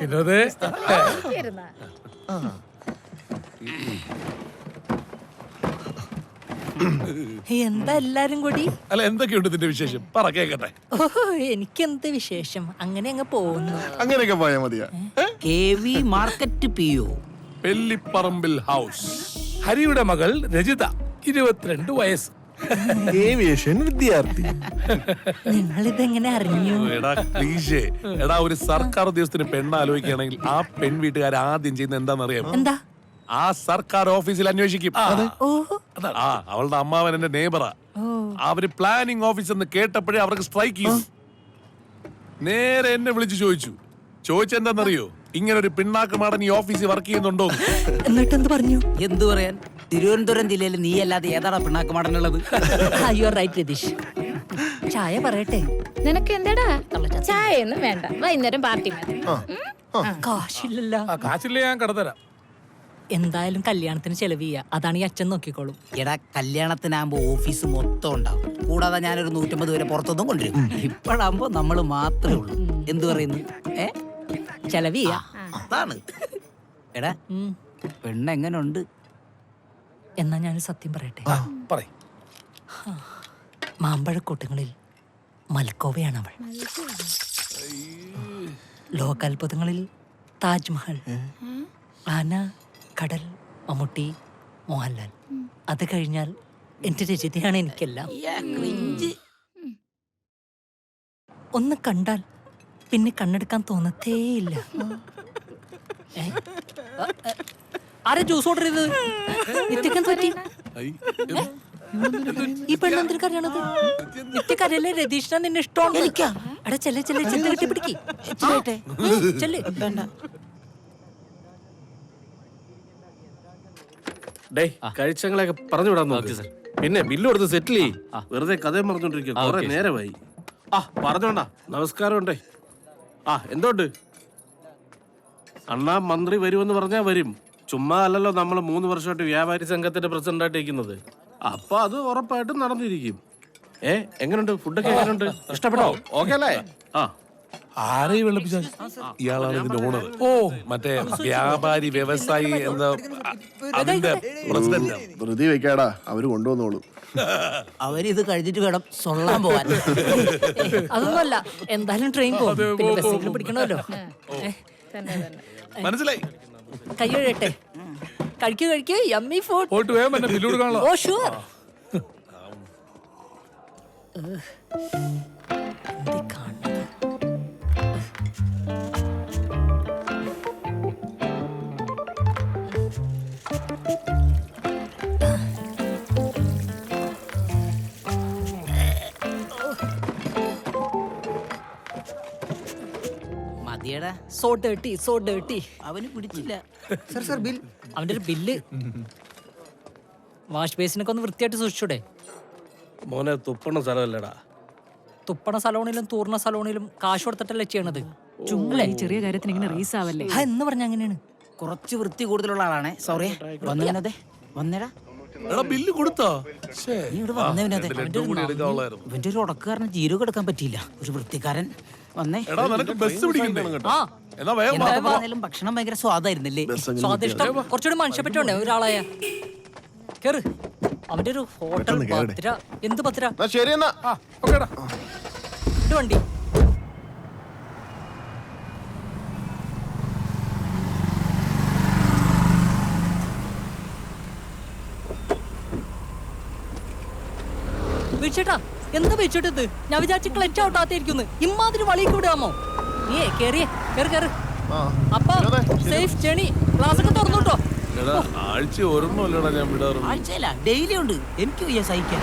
വിനോദേ. എന്താ എല്ലാരും കൂടി? അല്ല എന്തൊക്കെയുണ്ട് ഇതിന്റെ വിശേഷം? പറ കേക്കട്ടെ. ഓഹോ എനിക്കെന്ത് വിശേഷം? അങ്ങനെ അങ്ങ് പോകുന്നു. അങ്ങനെയൊക്കെ പോയാ മതിയാ. K V market P O. Pellipparambil house. ഹരിയുടെ മകൾ രജിത ഇരുപത്തിരണ്ട് വയസ്സ്. ഏവിയേഷൻ വിദ്യാർത്ഥി. നിങ്ങൾ ഇതെങ്ങനെ അറിഞ്ഞു എടാ ക്ലീശേ. എടാ ഒരു സർക്കാർ ഉദ്യോഗസ്ഥന് പെണ്ണ് ആലോചിക്കുകയാണെങ്കിൽ ആ പെൺ വീട്ടുകാർ ആദ്യം ചെയ്യുന്ന എന്താണെന്നറിയാം എന്താ? ആ സർക്കാർ ഓഫീസിൽ അന്വേഷിക്കും. ഓ. അതാണ്. ആ അവളുടെ അമ്മാവൻ എന്റെ നെയ്ബറാ അവർ പ്ലാനിംഗ് ഓഫീസ് എന്ന് കേട്ടപ്പോഴേ അവർക്ക് സ്ട്രൈക്ക് ചെയ്യും നേരെ എന്നെ വിളിച്ചു ചോദിച്ചു. ചോദിച്ചെന്താന്നറിയോ? ഇങ്ങനെ ഒരു പിണ്ണാക്കമാടൻ ഈ ഓഫീസിൽ വർക്ക് ചെയ്യുന്നുണ്ടോ എന്നിട്ട് എന്ത് പറഞ്ഞു? എന്തു പറയാൻ? തിരുവനന്തപുരം ജില്ലയിൽ നീ അല്ലാതെ ഏതാടാ പിണ്ണാക്കുമാടനുള്ളത് അയ്യോ റൈറ്റ് രതീഷ് ചായ പറയട്ടെ. നിനക്ക് എന്താടാ? ചായ ഒന്നും വേണ്ട. വൈകുന്നേരം പാർട്ടി മതി. കാശില്ലല്ലോ. ആ കാശില്ല ഞാൻ കടത്തരാം. എന്തായാലും കല്യാണത്തിന് ചെലവ് ചെയ്യാ. അതാണ് ഈ അച്ഛൻ നോക്കിക്കോളും. എടാ കല്യാണത്തിനാകുമ്പോ ഓഫീസ് മൊത്തം ഉണ്ടാവും. കൂടാതെ ഞാനൊരു നൂറ്റമ്പത് പേരെ പുറത്തൊന്നും കൊണ്ടുവരും. ഇപ്പോഴാകുമ്പോ നമ്മൾ മാത്രമേ ഉള്ളൂ. എന്തു പറയുന്നു? ഏ? ചെലവ് ചെയ്യാ. അതാണ്. എടാ പെണ്ണ് എങ്ങനെ എങ്ങനുണ്ട് എന്നാ ഞാൻ സത്യം പറയട്ടെ? പറയ്. മാമ്പഴക്കൂട്ടങ്ങളിൽ മൽക്കോവയാണ് അവൾ. ലോകാത്ഭുതങ്ങളിൽ താജ്മഹൽ ആന കടൽ മമ്മൂട്ടി മോഹൻലാൽ. അത് കഴിഞ്ഞാൽ എന്റെ രചിതയാണ് എനിക്കെല്ലാം. ഒന്ന് കണ്ടാൽ പിന്നെ കണ്ണെടുക്കാൻ തോന്നത്തേയില്ല. ആരാ ജ്യൂസ് ഓർഡർ ചെയ്തത്? നിത്യക്കെന്ത് പറ്റി? ഐ, ഈ പെണ്ണെന്തിനു കരയണത് നിത്യക്കരയല്ലേ രതീഷിനാ നിന്നെ ഇഷ്ടമാണ് എടാ ചെല്ലെ ചെല്ലെ ചെന്ന് കെട്ടി. പിടിക്ക് ചെല്ല്. ഡേ കഴിച്ചങ്ങളെയൊക്കെ പറഞ്ഞു വിടാൻ നോക്ക്. പിന്നെ ബില്ല് കൊടുത്ത് സെറ്റിൽ ചെയ്യ്. വെറുതെ കഥയും പറഞ്ഞോണ്ടിരിക്കുക കുറെ നേരമായി. ആ. പറഞ്ഞോണ്ടാ. നമസ്കാരം ഉണ്ടേ. ആ എന്തോണ്ട്? അണ്ണാ മന്ത്രി വരുമെന്ന് പറഞ്ഞാ വരും. ചുമ്മാ അല്ലല്ലോ നമ്മൾ മൂന്ന് വർഷമായിട്ട് വ്യാപാരി സംഘത്തിന്റെ പ്രസിഡന്റ് ആയിട്ടിരിക്കുന്നത് അപ്പൊ അത് ഉറപ്പായിട്ടും നടന്നിരിക്കും. ഏ എങ്ങനെയുണ്ട് ഫുഡൊക്കെ എങ്ങനെയുണ്ട് ഇഷ്ടപ്പെട്ടോ? ഓക്കെ അല്ലേ? ആ. ആരെയും വെളുപ്പിച്ച ഇയാളാണ് ഇതിന്റെ ഓണർ ഓ മറ്റേ വ്യാപാരി വ്യവസായി എന്ന അതിന്റെ പ്രസിഡന്റ്. ധൃതി വെക്കാടാ. അവർ കൊണ്ടുവന്നോളൂ. അവരിത് കഴിഞ്ഞിട്ട് വേണം സൊള്ളാൻ പോവാൻ. അതൊന്നുമല്ല എന്തായാലും ട്രെയിൻ പോകും. പിന്നെ പിടിക്കണമല്ലോ. മനസ്സിലായി? കൈ കഴിക്കു കഴിക്കൂ കഴിക്കൂ യമ്മി ഫുഡ് പോയിട്ട് വേഗം എന്നെ ബില്ല് കൊടുക്കാനുള്ള. ഓ ഷുവർ മതിയടാ. സോ ഡേർട്ടി സോ ഡേർട്ടി അവന് പിടിച്ചില്ല. അവന്റെ ഒരു ബില്ല് വാഷ് ബേസിനൊക്കെ ഒന്ന് വൃത്തിയായിട്ട് സൂക്ഷിച്ചൂടെ? മോനെ തുപ്പണ സ്ഥലമല്ലടാ. തുപ്പണ സലോണിലും തൂർണ സലോണിലും കാശ് കൊടുത്തിട്ടല്ലേ ചെയ്യണത്? ചുമ്മാ. ഈ ചെറിയ കാര്യത്തിന് ഇങ്ങനെ റീസ് ആവല്ലേ? ആ, എന്ന് പറഞ്ഞ അങ്ങനെയാണ്. കുറച്ച് വൃത്തി കൂടുതലുള്ള ആളാണേ. സോറി വന്നേ വന്നേടാ. എടാ ബില്ല് കൊടുത്താ. ശ്ശേ. നീ ഇവിടെ വന്നേ ലഡ്ഡു കൂടി എടുക്കാനുള്ളായിരുന്നു ഇവന്റെ ഒരു ഉടക്കുകാരന് ജീരകം എടുക്കാൻ പറ്റിയില്ല. ഒരു വൃത്തിക്കാരൻ വന്നേ. എടാ നിനക്ക് ബസ് പിടിക്കണ്ടേ? ആ. എന്നാ വേഗം വാ. എന്താ പറഞ്ഞാലും ഭക്ഷണം ഭയങ്കര സ്വാദായിരുന്നല്ലേ? സ്വാദിഷ്ടം. കുറച്ചുകൂടി മനുഷ്യപ്പെട്ടുണ്ടേ ഒരാളായ? കേറ്. അവന്റെ ഒരു ഹോട്ടൽ പത്തിര. എന്ത് പത്തിര? എന്നാ ശരി എന്നാ. ആ, ഓക്കേടാ. ഇത് വണ്ടി. വീഴ്ചേട്ടാ എന്താ വെച്ചിട്ടത് ഞാൻ വിചാരിച്ച ക്ലച്ച് ഔട്ടാത്തിരിക്കുന്നു ഇമ്മാതിരി വളിക്ക് വിടാമോ നീ കേറിയേ കേറി കേറി. ആ അപ്പൊ സേഫ് ജേണി ക്ലാസ് ഒക്കെ തുറന്നുട്ടോ ആഴ്ച ഓർമ്മ ഞാൻ വിടാറുണ്ട് ആഴ്ചയല്ല ഡെയിലി ഉണ്ട്. എനിക്ക് വയ്യ സഹിക്കാൻ.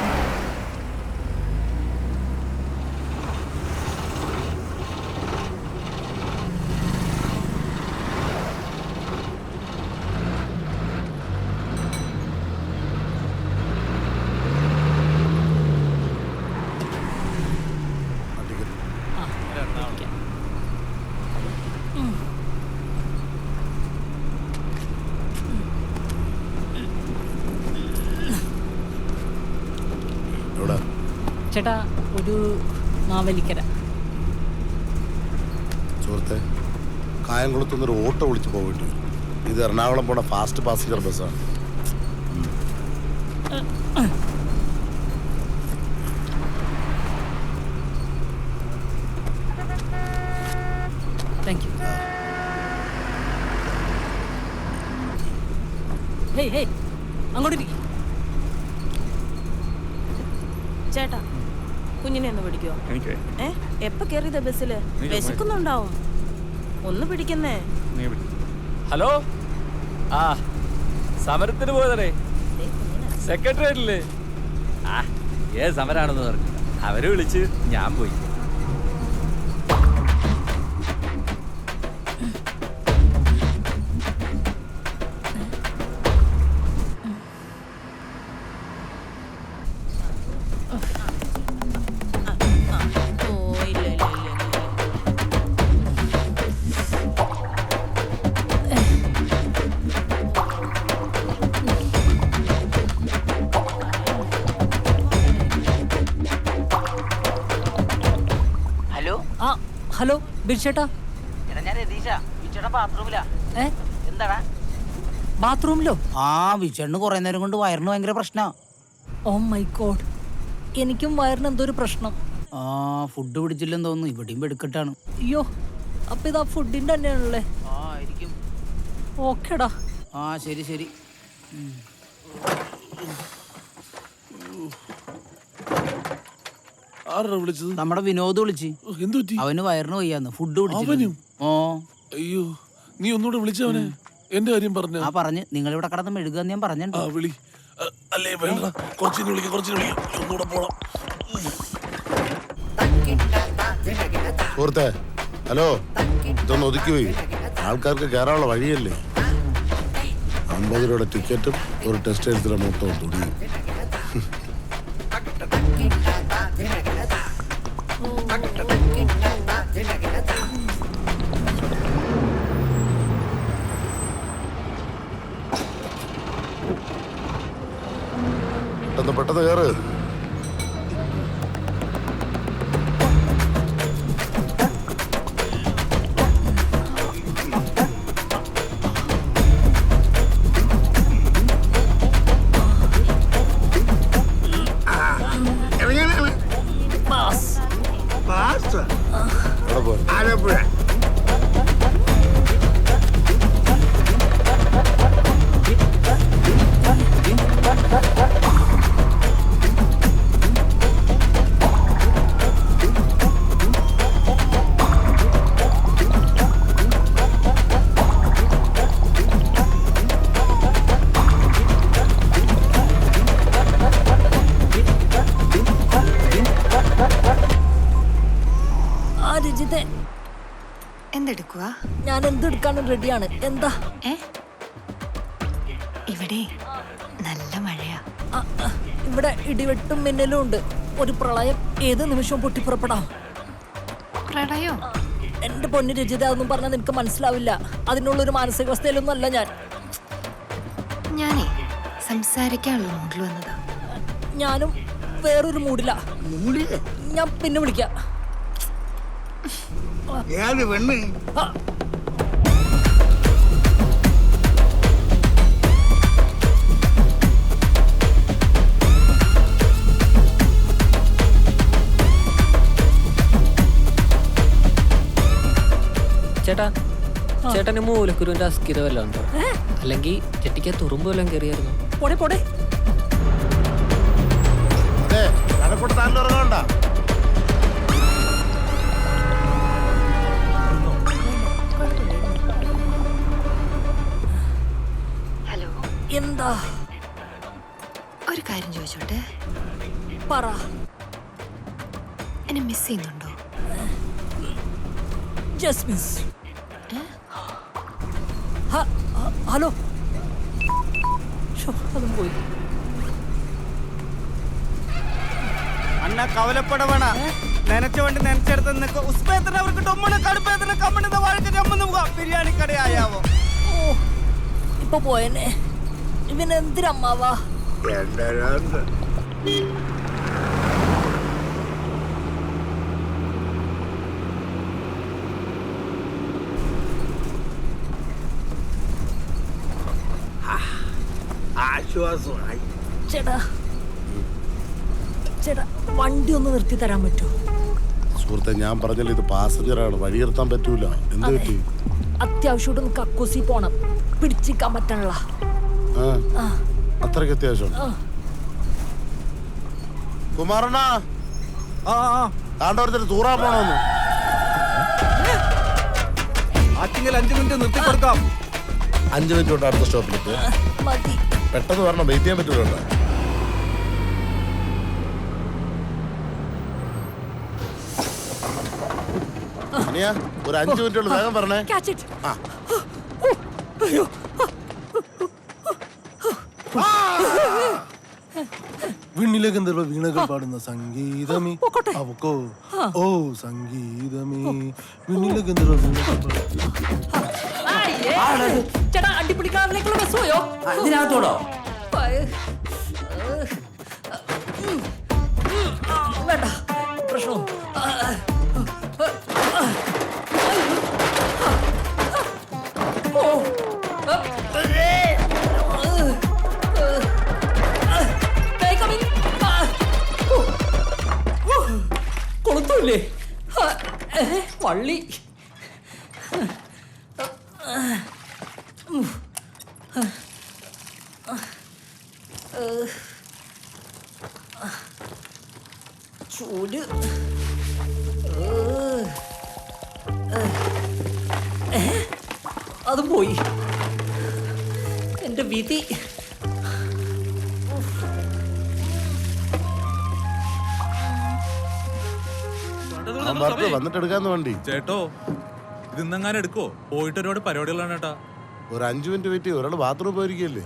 ചേട്ടാ ഒരു മാവലിക്കര സുഹൃത്തെ കായംകുളത്തുനിന്ന് ഒരു ഓട്ടോ വിളിച്ച് പോയിട്ട് ഇത് എറണാകുളം പോണ ഫാസ്റ്റ് പാസഞ്ചർ ബസ്സാണ് താങ്ക് യു ഹേയ് ഹേയ് അങ്ങോട്ട് ഇരിക്ക്. ചേട്ടാ കുഞ്ഞിനെ ഒന്ന് പിടിക്കോ ഏ എപ്പ കേറിയത് ബസ്സിൽ? വിശക്കുന്നുണ്ടാവും. ഒന്ന് പിടിക്കുന്നേ. ഹലോ? ആ സമരത്തിന് പോയതടേ സെക്രട്ടറിയറ്റില്ലേ ആ ഏ സമരാണെന്ന് പറഞ്ഞു അവർ വിളിച്ച് ഞാൻ പോയി. ഹലോ ബിർച്ചേട്ടാ എടാ ഞാൻ രതീഷ വിച്ചേട്ടൻ ബാത്റൂമിലാ. ഏ? എന്താടാ? ബാത്റൂമിലോ? ആ വിജണ് കുറെ നേരം കൊണ്ട് വയറിന് ഭയങ്കര പ്രശ്നാ. ഓ മൈ ഗോഡ് എനിക്കും വയറിന് എന്തോ ഒരു പ്രശ്നം. ആ ഫുഡ് പിടിച്ചില്ലെന്ന് തോന്നുന്നു. ഇവിടെയും വെടുക്കട്ടാണ്. അയ്യോ അപ്പൊ ഇതാ ഫുഡിന്റെ തന്നെയാണല്ലേ? ആ ഓക്കേടാ. ആ ശരി ശരി. ആരാ വിളിച്ചത്? നമ്മുടെ വിനോദ് വിളിച്ച്. ഓ, എന്ത് പറ്റി? അവന് വയറിന് വയ്യാന്ന്. ഫുഡ് അവനും? ഓ. അയ്യോ നീ ഒന്നുകൂടെ വിളിച്ചവനെ. എന്റെ കാര്യം പറഞ്ഞു? ആ പറഞ്ഞ്. നിങ്ങൾ ഇവിടെ കടന്ന് മെഴുകുക ഞാൻ ആ പറഞ്ഞിട്ടുണ്ട് വിളി അല്ലേ വേണ്ട. കുറച്ചിന് വിളിക്കാം കുറച്ചിന് വിളിക്കാം. ഒന്നുകൂടെ പോണം. സുഹൃത്തെ ഹലോ. ഇതൊന്ന് ഒതുക്കി പോയി ആൾക്കാർക്ക് കയറാനുള്ള വഴിയല്ലേ? അമ്പത് രൂപയുടെ ടിക്കറ്റും ഒരു ടെസ്റ്റ് എഴുത്തിലെ മൊത്തം തുണിയും പെട്ടെന്ന് കയറ് ഞാൻ എന്തെടുക്കാനും റെഡിയാണ് എന്താ? ഇവിടെ നല്ല മഴയാ. ഇവിടെ ഇടിവെട്ടും മിന്നലും ഉണ്ട്. ഒരു പ്രളയം ഏത് നിമിഷവും പൊട്ടിപ്പുറപ്പെടാം. പ്രളയോ? എന്റെ പൊന്നു രചിത ഒന്നും പറഞ്ഞാൽ നിനക്ക് മനസ്സിലാവില്ല. അതിനുള്ളൊരു മാനസികാവസ്ഥയിലൊന്നും അല്ല ഞാൻ. ഞാനേ സംസാരിക്കാനുള്ള മൂഡിൽ വന്നതാ. ഞാനും വേറൊരു മൂഡില്ല ഞാൻ പിന്നെ വിളിക്കാം. ആ, ചേട്ടാ ചേട്ടന് മൂലക്കുരുവിന്റെ അസ്ഥിര വല്ലതും ഉണ്ടോ? അല്ലെങ്കിൽ ചെട്ടിക്ക് തുറുമ്പ് വല്ലതും കയറിയായിരുന്നു പോടെ പോടെ. ഹലോ. എന്താ? ഒരു കാര്യം ചോദിച്ചോട്ടെ? പറ. എന്നെ മിസ് ചെയ്യുന്നുണ്ടോ? ജസ്മിസ് ഹ- ഹ- ഹലോ. അതും പോയി. അണ്ണ കവലപ്പടവണ. നനച്ച വണ്ടി നനച്ചെടുത്ത് നിൽക്കുക ഉസ്പേത്തിന് അവർക്ക് ടൊമ്മണ് കടുപ്പേത്തിന് കമ്മണിന്ന് വഴക്ക് ചമ്മന്ന് പോകാം. ബിരിയാണി കടയായാവോ? ഓ ഇപ്പൊ പോയനെ ഇവൻ എന്തിനമ്മാവാ ആശ്വാസമായി ചേട്ടാ. ചേട്ടാ വണ്ടി ഒന്ന് നിർത്തി തരാൻ പറ്റുമോ? സുഹൃത്തെ ഞാൻ പറഞ്ഞല്ലോ ഇത് പാസഞ്ചറാണ്. വഴി നിർത്താൻ പറ്റൂല. എന്ത് പറ്റി? അത്യാവശ്യമായിട്ടൊന്ന് കക്കൂസി പോണം. പിടിച്ചിക്കാൻ പറ്റണല്ല. ആ. അത്രയ്ക്ക് അത്യാവശ്യം. കുമാരണ്ണ. ആ ആ. താണ്ടോരത്തിന് തൂറാൻ പോണോന്ന്. ആറ്റിങ്ങൽ അഞ്ചു മിനിറ്റ് നിർത്തി കൊടുക്കാം. അഞ്ചു മിനിറ്റ് കൊണ്ട് അടുത്ത സ്റ്റോപ്പിലേക്ക് മതി. പെട്ടെന്ന് വരണം വെയിറ്റ് ചെയ്യാൻ പറ്റൂലോ ഒരു അഞ്ചു മിനിറ്റ് വേഗം പറഞ്ഞേ. ആ. അയ്യോ. വിണ്ണിലെ ഗന്ധർവ വീണകൾ പാടുന്ന സംഗീതമേ. അവക്കോ? ഓ സംഗീതമേ. വിണ്ണിലെ ഗന്ധർവ വീണകൾ പാടുന്ന ആയേ. അടിപൊളി കാറിലേക്കുള്ള ബസ് പോയോ? ഇതിനകത്തോടോ? വേണ്ട. പ്രശ്നവും. കൊളുത്തൂല്ലേ? വള്ളി. വിധി വന്നിട്ട് എടുക്കാന്ന് വണ്ടി ചേട്ടോ ഇത് ഇന്നെങ്ങാനും എടുക്കോ പോയിട്ട് ഒരുപാട് പരിപാടികളാണ് ചേട്ടാ ഒരു അഞ്ചു മിനിറ്റ് വെയിറ്റ് ഒരാൾ ബാത്റൂം പോയിരിക്കല്ലേ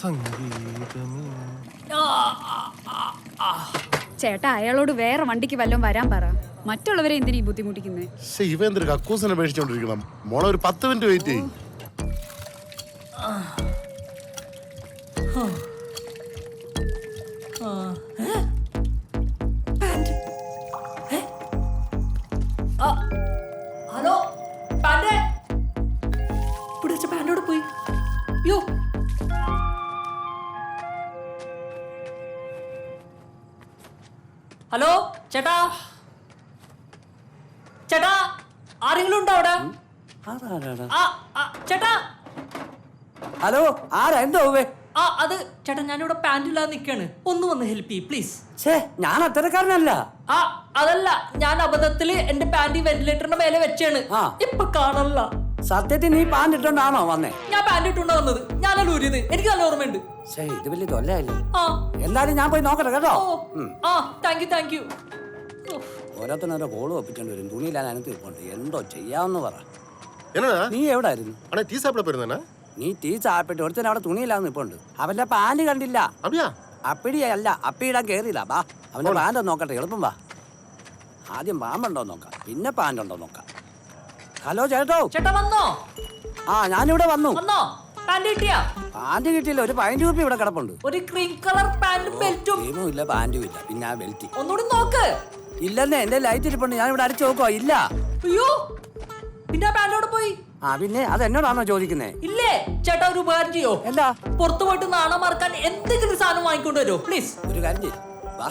സംഗീതമേ. ചേട്ടാ അയാളോട് വേറെ വണ്ടിക്ക് വല്ലതും വരാൻ പറ. മറ്റുള്ളവരെ എന്തിനീ ബുദ്ധിമുട്ടിക്കുന്നത് ഇവ എന്തൊരു കക്കൂസിനെ പേടിച്ചോണ്ടിരിക്കണം മോളെ ഒരു പത്ത് മിനിറ്റ് വെയിറ്റ് ചെയ്യും. ചേട്ടാ. ചേട്ടാ ആരെങ്കിലും ഉണ്ടോ അവിടെ ആ, ആ, ചേട്ടാ. ഹലോ ആരാ? എന്തോ ആ അത് ചേട്ടാ ഞാനിവിടെ പാന്റ് ഇല്ലാതെ നിൽക്കാണ് ഒന്ന് വന്ന് ഹെൽപ്പ് ചെയ്യ് പ്ലീസ്. ഛേ ഞാൻ അത്തരക്കാരനല്ല. ആ അതല്ല. ഞാൻ അബദ്ധത്തിൽ എന്റെ പാന്റ് വെന്റിലേറ്ററിന്റെ മേലെ വെച്ചാണ്. ആ. ഇപ്പൊ കാണല്ല സത്യത്തിൽ നീ പാൻ ഇട്ടോണ്ടാണോ വന്നേ? ഞാൻ പാന്റ് ഇട്ടുണ്ടോ വന്നത്. ഞാനല്ല ഊരിയത്. എനിക്ക് നല്ല ഓർമ്മയുണ്ട്. ഛേ ഇത് വലിയ തൊല്ലയല്ലേ ആ. എന്തായാലും ഞാൻ പോയി നോക്കട്ടെ കേട്ടോ. ഓ. ആ താങ്ക് യു താങ്ക് യു ഓരോരുത്തരോരോ കോൾ ഒപ്പിച്ചോണ്ട് വരും. തുണിയില്ലാതെ അനത്ത് ഇരിപ്പുണ്ട്. എന്തോ ചെയ്യാന്ന് പറ. എന്നടാ നീ എവിടായിരുന്നു? ആണേ ടീ സാപ്പിട പോയിരുന്നാ നീ ടീ ചാപ്പിട്ട് ഒരുത്തൻ അവിടെ തുണിയില്ലാന്ന് നിപ്പുണ്ട്. അവന്റെ പാന്റ് കണ്ടില്ല. അഭിയാ അപ്പിടി അല്ല അപ്പിയിടാൻ കേറിയില്ല. ബാ അവന്റെ പാന്റ് നോക്കട്ടെ എളുപ്പം വാ. ആദ്യം പാമ്പുണ്ടോ നോക്കാം. പിന്നെ പാന്റ് ഉണ്ടോ നോക്കാം. ഹലോ ചേട്ടോ. ചേട്ടാ വന്നോ? ആ ഞാനിവിടെ വന്നു. വന്നോ? പാന്റ് കിട്ടിയാ? പാന്റ് കിട്ടിയില്ല. ഒരു പതിനഞ്ച് രൂപ ഇവിടെ കിടപ്പുണ്ട്. ഒരു ക്രീം കളർ പാന്റും ബെൽറ്റും. ക്രീമും ഇല്ല പാന്റും ഇല്ല. പിന്നെ ആ ബെൽറ്റ്. ഒന്നുകൂടി നോക്ക്. ഇല്ലെന്നേ എന്റെ ലൈറ്റ് ഇരിപ്പുണ്ട് ഞാൻ ഇവിടെ അടിച്ചു നോക്കുവാ. ഇല്ല. അയ്യോ പിന്നെ ആ പോയി? ആ പിന്നെ അത് എന്നോടാണോ ചോദിക്കുന്നേ? ഇല്ലേ ചേട്ടാ ഒരു ഉപകാരം ചെയ്യോ? എന്താ? പുറത്തു പോയിട്ട് നാണം മറക്കാൻ എന്തെങ്കിലും സാധനം വാങ്ങിക്കൊണ്ട് വരുമോ പ്ലീസ് ഒരു കാര്യം ചെയ്യ്. വാ.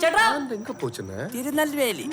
ചേട്ടാ. തിരുനെൽവേലി.